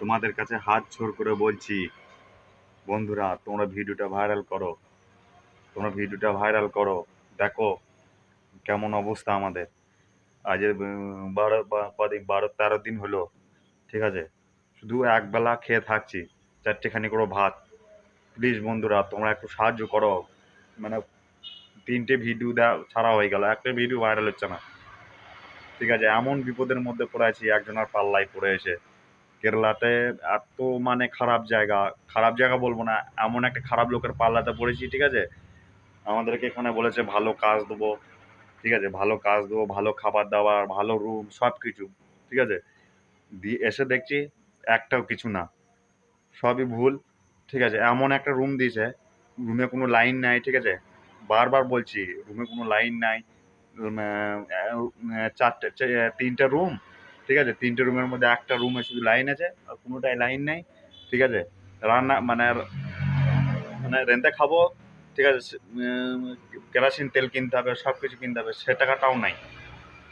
তোমাদের কাছে হাত ছোড় করে বলছি, বন্ধুরা, তোমরা ভিডিওটা ভাইরাল করো। তোমরা ভিডিওটা ভাইরাল করো। দেখো কেমন অবস্থা আমাদের। আজ বারো কদিন বারো, তেরো দিন হলো, ঠিক আছে? শুধু একবেলা খেয়ে থাকছি, চারটেখানি করে ভাত। প্লিজ বন্ধুরা, তোমরা একটু সাহায্য করো। মানে তিনটে ভিডিও দেওয়া ছাড়া হয়ে গেল, একটা ভিডিও ভাইরাল হচ্ছে না। ঠিক আছে, এমন বিপদের মধ্যে পড়ে আছি একজনের পাল্লায় পড়ে এসে। কেরালাতে এত মানে খারাপ জায়গা খারাপ জায়গা বলব না, এমন একটা খারাপ লোকের পাল্লাতে পড়েছি, ঠিক আছে? আমাদেরকে এখানে বলেছে, ভালো কাজ দেবো, ঠিক আছে? ভালো কাজ দেবো, ভালো খাবার দাবার, ভালো রুম সব কিছু ঠিক আছে? দিয়ে এসে দেখছি, একটাও কিছু না। সবই ভুল, ঠিক আছে? এমন একটা রুম দিয়েছে রুমে কোনো লাইন নাই, ঠিক আছে? বারবার বলছি রুমে কোনো লাইন নাই চারটে তিনটে রুম ঠিক আছে? তিনটে রুমের মধ্যে একটা রুমে শুধু লাইন আছে, আর কোনোটাই লাইন নেই, ঠিক আছে? রান্না মানে মানে রেন্টে খাব, ঠিক আছে? কেরোসিন তেল কিনতে হবে সব কিছু কিনতে হবে, সে টাকাটাও নাই।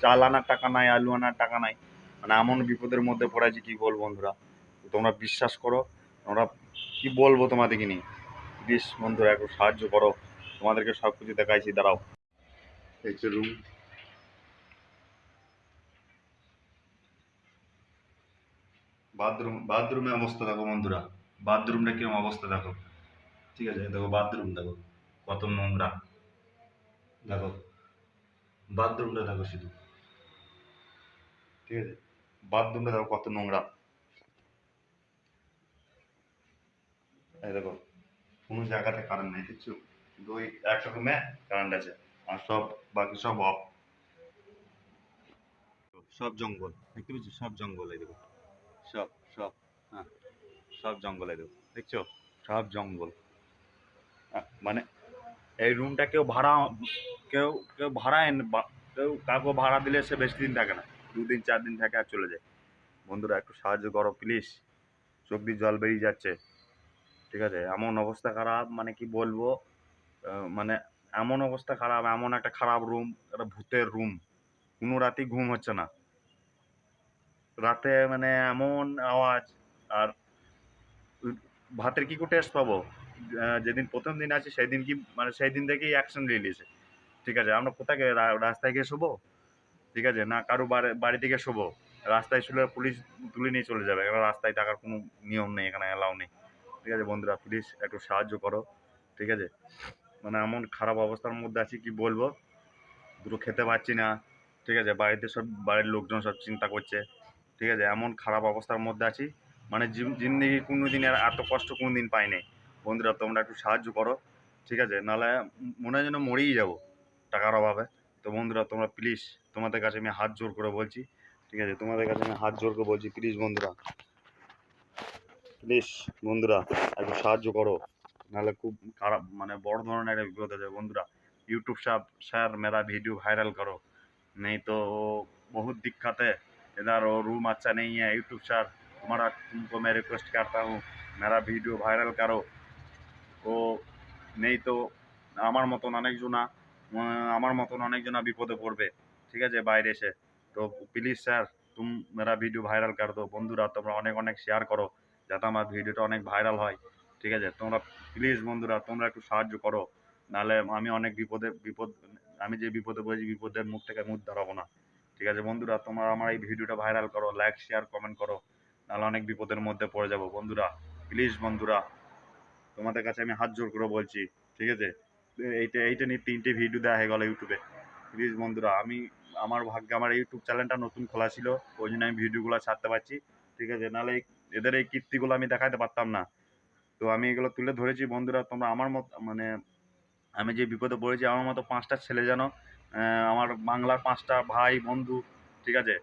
চাল আনার টাকা নাই, আলু আনার টাকা নাই। মানে এমন বিপদের মধ্যে পড়েছি কি বলব বন্ধুরা? তোমরা বিশ্বাস করো, তোমরা কি বলব তোমাদেরকে নিয়ে? প্লিজ বন্ধুরা, একটু সাহায্য করো। তোমাদেরকে সব কিছু দেখাইছি, দাঁড়াও। এই রুম বাথরুম বাথরুমের অবস্থা দেখো বন্ধুরা। বাথরুমটা কীরকম অবস্থা দেখো। ঠিক আছে, দেখো বাথরুম, দেখো। কত নোংরা। দেখো, বাথরুমটা দেখো শুধু। ঠিক আছে, বাথরুমটা দেখো কত নোংরা। দেখো, কোনো জায়গাতে কারেন্ট নেই, দেখছ? দুই একটা রুমে কারেন্ট আছে, আর সব, বাকি সব অফ সব জঙ্গল, দেখতে পেয়েছ সব জঙ্গল, এই দেখো। সব সব হ্যাঁ সব জঙ্গল দেখো দেখছ? সব জঙ্গল। মানে এই রুমটা কেউ ভাড়া, কেউ কেউ ভাড়া কেউ কাউকে ভাড়া দিলে সে বেশি দিন থাকে না। দুদিন চার দিন থাকে আর চলে যায়। বন্ধুরা, একটু সাহায্য করো প্লিজ চোখ দিয়ে জল বেরিয়ে যাচ্ছে। ঠিক আছে? এমন অবস্থা খারাপ মানে কি বলব? মানে এমন অবস্থা খারাপ, এমন একটা খারাপ রুম একটা ভূতের রুম কোনো রাতেই ঘুম হচ্ছে না। রাতে মানে এমন আওয়াজ আর ভাতের কি টেস্ট পাবো? যেদিন প্রথম দিন আছে সেই দিন কি মানে সেই দিন থেকেই অ্যাকশন রিলিজে ঠিক আছে, আমরা কোথায় রাস্তায় গিয়ে শোবো? ঠিক আছে, না কারও বাড়ি থেকে শোবো? রাস্তায় শুলে পুলিশ তুলে নিয়ে চলে যাবে। এখানে রাস্তায় থাকার কোনো নিয়ম নেই, এখানে অ্যালাউ নেই। ঠিক আছে বন্ধুরা প্লিজ একটু সাহায্য করো। ঠিক আছে? মানে এমন খারাপ অবস্থার মধ্যে আছি, কি বলব? দুটো খেতে পাচ্ছি না। ঠিক আছে, বাড়িতে সব, বাড়ির লোকজন সব চিন্তা করছে। ঠিক আছে এমন খারাপ অবস্থার মধ্যে আছি মানে জিম- জিন্দেগি কোনো দিন আর এত কষ্ট কোনো দিন পাইনি বন্ধুরা তোমরা একটু সাহায্য করো ঠিক আছে নাহলে মনে হয় যেন মরেই যাবো টাকার অভাবে তো বন্ধুরা তোমরা প্লিজ তোমাদের কাছে আমি হাত জোর করে বলছি ঠিক আছে তোমাদের কাছে আমি হাত জোর করে বলছি প্লিজ বন্ধুরা প্লিজ বন্ধুরা একটু সাহায্য করো নাহলে খুব খারাপ মানে বড় ধরনের একটা বিপদ হয়ে যাবে বন্ধুরা यूट्यूब साहब सर मेरा वीडियो वायरल करो नहीं तो बहुत दिक्कत है इधर वो रूम अच्छा नहीं है यूट्यूब सर तुम्हारा तुमको मैं रिक्वेस्ट करता हूँ मेरा वीडियो वायरल करो ও নেই তো আমার মতন অনেকজনা আহ, আমার মতন অনেকজনা বিপদে পড়বে ঠিক আছে বাইরে এসে তো প্লিজ স্যার তুম মেরা ভিডিও ভাইরাল কর দো বন্ধুরা তোমরা অনেক অনেক শেয়ার করো যাতে আমার ভিডিওটা অনেক ভাইরাল হয় ঠিক আছে তোমরা প্লিজ বন্ধুরা তোমরা একটু সাহায্য করো নাহলে আমি অনেক বিপদে বিপদ আমি যে বিপদে পড়েছি বিপদের মুখ থেকে মুখ দাঁড়াবো না ঠিক আছে? বন্ধুরা, তোমরা আমার এই ভিডিওটা ভাইরাল করো লাইক শেয়ার কমেন্ট করো, নাহলে অনেক বিপদের মধ্যে পড়ে যাব। বন্ধুরা প্লিজ বন্ধুরা, তোমাদের কাছে আমি হাত জোর করে বলছি, ঠিক আছে? এইটা এইটা নিয়ে তিনটে ভিডিও দেওয়া হয়ে গেল ইউটিউবে প্লিজ বন্ধুরা, আমি, আমার ভাগ্যে আমার ইউটিউব চ্যানেলটা নতুন খোলা ছিল, ওই জন্য আমি ভিডিওগুলো ছাড়তে পারছি, ঠিক আছে? নাহলে এদের এই কীর্তিগুলো আমি দেখাতে পারতাম না। তো আমি এগুলো তুলে ধরেছি, বন্ধুরা, তোমরা আমার মত মানে আমি যে বিপদে পড়েছি, আমার মতো পাঁচটা ছেলে যেন আমার বাংলার পাঁচটা ভাই, বন্ধু, ঠিক আছে?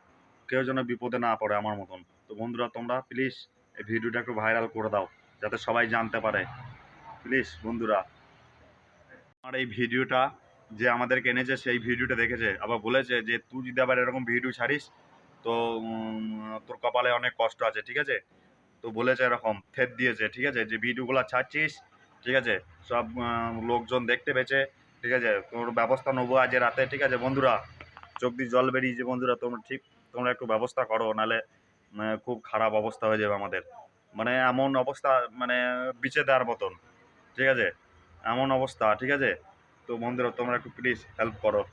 কেউ যেন বিপদে না পড়ে আমার মতন। তো বন্ধুরা, তোমরা প্লিজ এই ভিডিওটা একটু ভাইরাল করে দাও, যাতে সবাই জানতে পারে। প্লিজ বন্ধুরা। আমার এই ভিডিওটা যে আমাদেরকে এনেছে, সেই ভিডিওটা দেখেছে? আবার বলেছে যে, তুই যদি আবার এরকম ভিডিও ছাড়িস, তো তোর কপালে অনেক কষ্ট আছে, ঠিক আছে? তো বলেছে এরকম, থেত দিয়েছে, ঠিক আছে? যে ভিডিওগুলো ছাড়ছিস, ঠিক আছে? সব লোকজন দেখতে পেয়েছে। ঠিক আছে? তোর ব্যবস্থা নেব আজ রাতে, ঠিক আছে বন্ধুরা? চোখ দিয়ে জল বেরিয়েছে বন্ধুরা, তোমরা ঠিক, তোমরা একটু ব্যবস্থা করো, নাহলে মানে খুব খারাপ অবস্থা হয়ে যাবে আমাদের। মানে এমন অবস্থা মানে বিচে দেওয়ার মতন, ঠিক আছে? এমন অবস্থা, ঠিক আছে? তো বন্ধুরা, তোমরা একটু প্লিজ হেল্প করো।